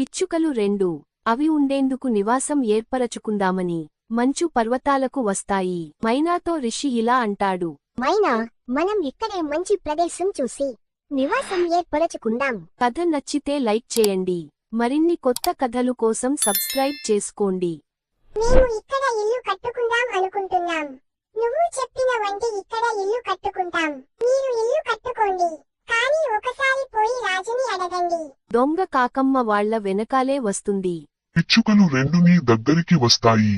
పిచ్చుకలు రెండు. అవి ఉండేందుకు నివాసం ఏర్పరచుకుందామని మంచు పర్వతాలకు వస్తాయి. మైనాతో రిషి ఇలా అంటాడు. మైనా మనం ఇక్కడే మంచి ప్రదేశం చూసి నివాసం ఏర్పరచుకుందాం. కథ నచ్చితే లైక్ చేయండి. మరిన్ని కొత్త కథలు కోసం సబ్స్క్రైబ్ చేసుకోండి. మేము ఇక్కడ ఇల్లు కట్టుకుందాం అనుకుంటున్నాం. నువ్వు చెప్పిన వంటి ఇక్కడ ఇల్లు కట్టుకుంటాం. అడగండి. దొంగ కాకమ్మ వాళ్ళ వెనకాలే వస్తుంది. పిచ్చుకలు రెండు నీ దగ్గరికి వస్తాయి.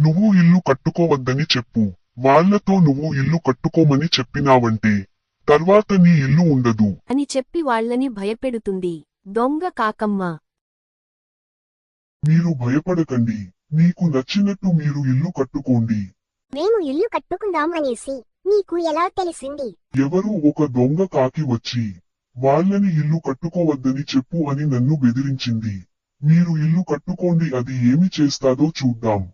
నువ్వు ఇల్లు కట్టుకోవద్దని చెప్పు. వాళ్ళతో నువ్వు ఇల్లు కట్టుకోమని చెప్పినావంటే తర్వాత నీ ఇల్లు ఉండదు. అని చెప్పి వాళ్ళని భయపెడుతుంది. దొంగ కాకమ్మ. మీరు భయపడకండి. మీకు నచ్చినట్టు మీరు ఇల్లు కట్టుకోండి. మేము ఇల్లు కట్టుకుందాం అనేసి నీకు ఎలా తెలిసింది? ఎవరో ఒక దొంగ కాకి వచ్చి వాళ్ళని ఇల్లు కట్టుకోవద్దని చెప్పు అని నన్ను బెదిరించింది. మీరు ఇల్లు కట్టుకోండి అది ఏమి చేస్తాదో చూద్దాం.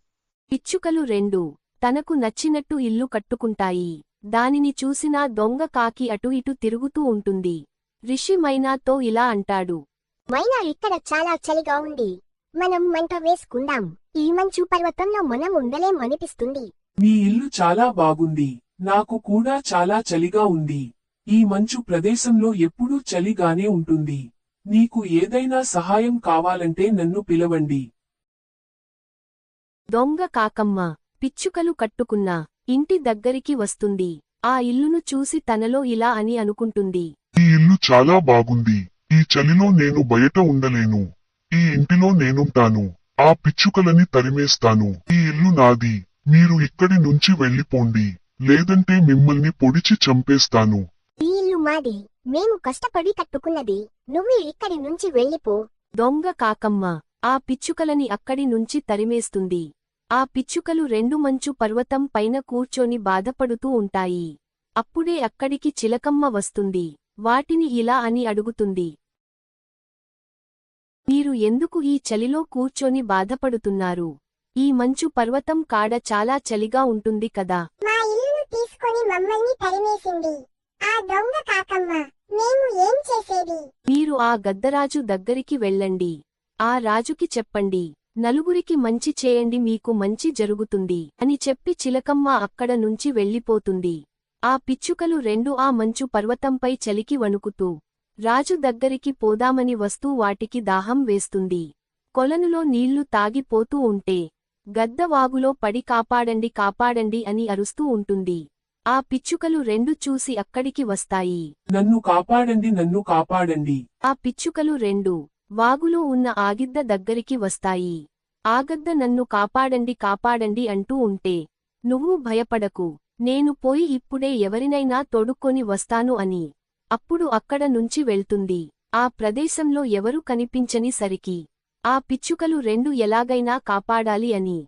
పిచ్చుకలు రెండు. తనకు నచ్చినట్టు ఇల్లు కట్టుకుంటాయి. దానిని చూసినా దొంగ కాకి అటు ఇటు తిరుగుతూ ఉంటుంది. రిషి మైనాతో ఇలా అంటాడు. మైనా ఇక్కడ చాలా చలిగా ఉంది. మనం మంట వేసుకుందాం. ఈ మంచు పర్వతంలో మనం ఉండలేం అనిపిస్తుంది మీ ఇల్లు చాలా బాగుంది. నాకు కూడా చాలా చలిగా ఉంది. ఈ మంచు ప్రదేశంలో ఎప్పుడూ చలిగానే ఉంటుంది. నీకు ఏదైనా సహాయం కావాలంటే నన్ను పిలవండి. దొంగ కాకమ్మ పిచ్చుకలు కట్టుకున్న ఇంటి దగ్గరికి వస్తుంది. ఆ ఇల్లును చూసి తనలో ఇలా అని అనుకుంటుంది. ఈ ఇల్లు చాలా బాగుంది. ఈ చలిలో నేను బయట ఉండలేను. ఈ ఇంటిలో నేనుంటాను. ఆ పిచ్చుకలని తరిమేస్తాను. ఈ ఇల్లు నాది. మీరు ఇక్కడి నుంచి వెళ్ళిపోండి. లేదంటే మిమ్మల్ని పొడిచి చంపేస్తాను. మాది. మేము కష్టపడి కట్టుకున్నది. నువ్వు ఇక్కడి నుంచి వెళ్ళిపో. దొంగ కాకమ్మ. ఆ పిచ్చుకలని అక్కడి నుంచి తరిమేస్తుంది. ఆ పిచ్చుకలు రెండు మంచు పర్వతం పైన కూర్చొని బాధపడుతూ ఉంటాయి. అప్పుడే అక్కడికి చిలకమ్మ వస్తుంది. వాటిని ఇలా అని అడుగుతుంది. మీరు ఎందుకు ఈ చలిలో కూర్చొని బాధపడుతున్నారు? ఈ మంచు పర్వతం కాడ చాలా చలిగా ఉంటుంది కదా. మా ఇల్లును తీసుకొని మమ్మల్ని తరిమేసింది. ఆ దొంగ కాకమ్మ మేము ఏం చేసేది? మీరు ఆ గద్దరాజు దగ్గరికి వెళ్ళండి. ఆ రాజుకి చెప్పండి. నలుగురికి మంచి చేయండి మీకు మంచి జరుగుతుంది అని చెప్పి చిలకమ్మ అక్కడ నుంచి వెళ్ళిపోతుంది. ఆ పిచ్చుకలు రెండు ఆ మంచు పర్వతంపై చలికి వణుకుతూ రాజు దగ్గరికి పోదామని వస్తూ వాటికి దాహం వేస్తుంది. కొలనులో నీళ్ళు తాగిపోతూ ఉంటే గద్దవాగులో పడి కాపాడండి కాపాడండి అని అరుస్తూ ఉంటుంది. ఆ పిచ్చుకలు రెండు చూసి అక్కడికి వస్తాయి. నన్ను కాపాడండి నన్ను కాపాడండి. ఆ పిచ్చుకలు రెండు వాగులో ఉన్న ఆగిద్ద దగ్గరికి వస్తాయి. ఆగద్ద నన్ను కాపాడండి కాపాడండి అంటూ ఉంటే నువ్వు భయపడకు. నేను పోయి ఇప్పుడే ఎవరినైనా తొడుక్కొని వస్తాను అని అప్పుడు అక్కడ నుంచి వెళ్తుంది. ఆ ప్రదేశంలో ఎవరు కనిపించని సరికి ఆ పిచ్చుకలు రెండు ఎలాగైనా కాపాడాలి అని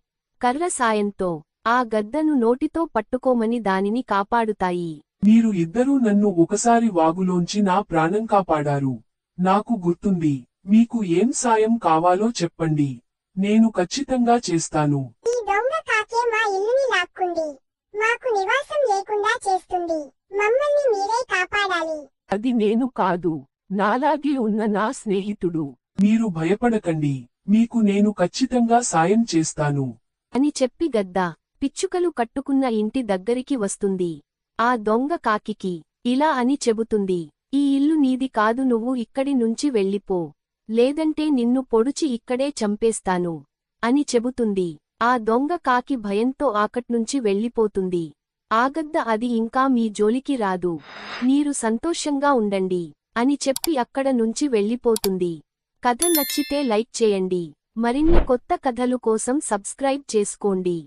కర్ర సాయంతో ఆ గద్దను నోటితో పట్టుకోమని దానిని కాపాడుతాయి. మీరు ఇద్దరూ నన్ను ఒకసారి వాగులోంచి నా ప్రాణం కాపాడారు. నాకు గుర్తుంది. మీకు ఏం సాయం కావాలో చెప్పండి. నేను ఖచ్చితంగా చేస్తాను. ఈ దొంగ కాకే మా ఇల్లుని లాక్కుంది. మాకు నివాసం లేకుండా చేస్తుంది. మమ్మల్ని మీరే కాపాడాలి. అది నేను కాదు. నాలాగే ఉన్న నా స్నేహితుడు. మీరు భయపడకండి. మీకు నేను ఖచ్చితంగా సాయం చేస్తాను. అని చెప్పి గద్ద. పిచ్చుకలు కట్టుకున్న ఇంటి దగ్గరికి వస్తుంది. ఆ దొంగ కాకికి ఇలా అని చెబుతుంది. ఈ ఇల్లు నీది కాదు నువ్వు ఇక్కడి నుంచి వెళ్ళిపో. లేదంటే నిన్ను పొడుచి ఇక్కడే చంపేస్తాను. అని చెబుతుంది. ఆ దొంగ కాకి భయంతో ఆకట్నుంచి వెళ్ళిపోతుంది. ఆగద్ద అది ఇంకా మీ జోలికి రాదు. మీరు సంతోషంగా ఉండండి. అని చెప్పి అక్కడ నుంచి వెళ్ళిపోతుంది. కథ నచ్చితే లైక్ చేయండి. మరిన్ని కొత్త కథలు కోసం సబ్స్క్రైబ్ చేసుకోండి.